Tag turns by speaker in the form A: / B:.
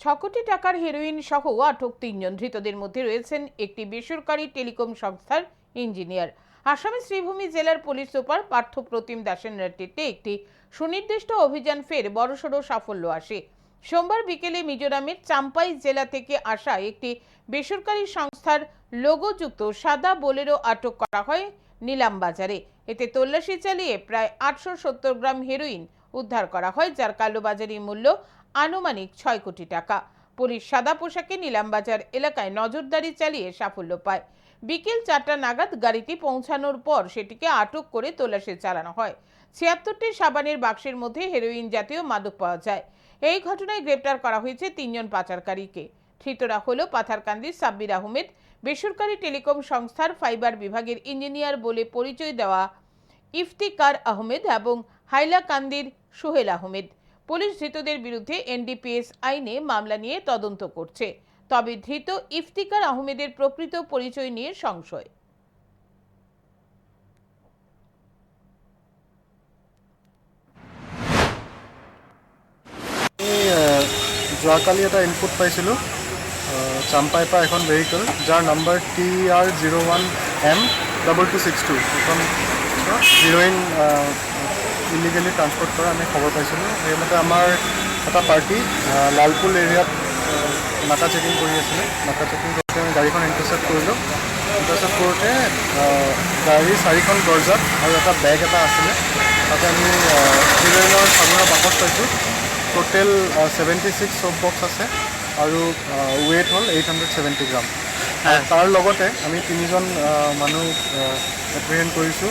A: ছ কোটি টাকার হেরোইন সহ আটক তিনজন। ধৃতদের মধ্যে রয়েছেন একটি বেসরকারি টেলিকম সংস্থার ইঞ্জিনিয়ার আসামের শ্রীভূমি জেলার পুলিশ সুপার পার্থ প্রতিম দাসের নেতৃত্বে একটি সুনির্দিষ্ট অভিযান ফের বড়সড় সাফল্য আসে। সোমবার বিকেলে মিজোরামের চাম্পাই জেলা থেকে আসা একটি বেসরকারি সংস্থার লোগোযুক্ত সাদা বোলেরো আটক করা হয় নিলাম বাজারে। এতে তল্লাশি চালিয়ে প্রায় আটশো সত্তর গ্রাম হেরোইন উদ্ধার করা হয়, যার কালোবাজারি মূল্য আনুমানিক ছয় কোটি টাকা। পুলিশ সাদা পোশাকে নিলামবাজার এলাকায় নজরদারি চালিয়ে সাফল্য পায়। বিকেল চারটা নাগাদ গাড়িটি পৌঁছানোর পর সেটিকে আটক করে তল্লাশি চালানো হয়। ছিয়াত্তরটি সাবানের বাক্সের মধ্যে হেরোইন জাতীয় মাদক পাওয়া যায়। এই ঘটনায় গ্রেপ্তার করা হয়েছে তিনজন পাচারকারীকে। ধৃতরা হল পাথারকান্দির সাব্বির আহমেদ, বেসরকারি টেলিকম সংস্থার ফাইবার বিভাগের ইঞ্জিনিয়ার বলে পরিচয় দেওয়া ইফতিকার আহমেদ এবং হাইলাকান্দির সোহেল আহমেদ। পুলিশ ধৃতদের বিরুদ্ধে এনডিপিএস আইনে মামলা নিয়ে তদন্ত করছে। তবে ধৃত ইফতিকার আহমেদের প্রকৃত পরিচয় নিয়ে সংশয়।
B: যোৱাকালি এটা ইনপুট পাইছিলোঁ। চাম্পাইৰ পৰা এখন ভেহিকেল যাৰ number T R zero' one M double two six two এখন হিৰ'ইন ইলিগেলি ট্ৰান্সপৰ্ট কৰা আমি খবৰ পাইছিলোঁ। সেইমতে আমাৰ এটা পাৰ্টি লালপুল এৰিয়াত নাকা চেকিং কৰি আছিলে। নাকা চেকিং কৰোঁতে আমি গাড়ীখন ইণ্টাৰচেপ্ট কৰিলোঁ। ইণ্টাৰচেপ্ট কৰোঁতে গাড়ীৰ চাৰিখন দৰ্জাত আৰু এটা বেগ এটা আছিলে। তাতে আমি হিৰ'ইনৰ চাবোনৰ বাকচ পাইছোঁ। টোটেল ছেভেণ্টি ছিক্স চব বক্স আছে আৰু ৱেইট হ'ল এইট হাণ্ড্ৰেড ছেভেণ্টি গ্ৰাম তাৰ লগতে আমি তিনিজন মানুহ এপ্ৰিহেণ্ড কৰিছোঁ।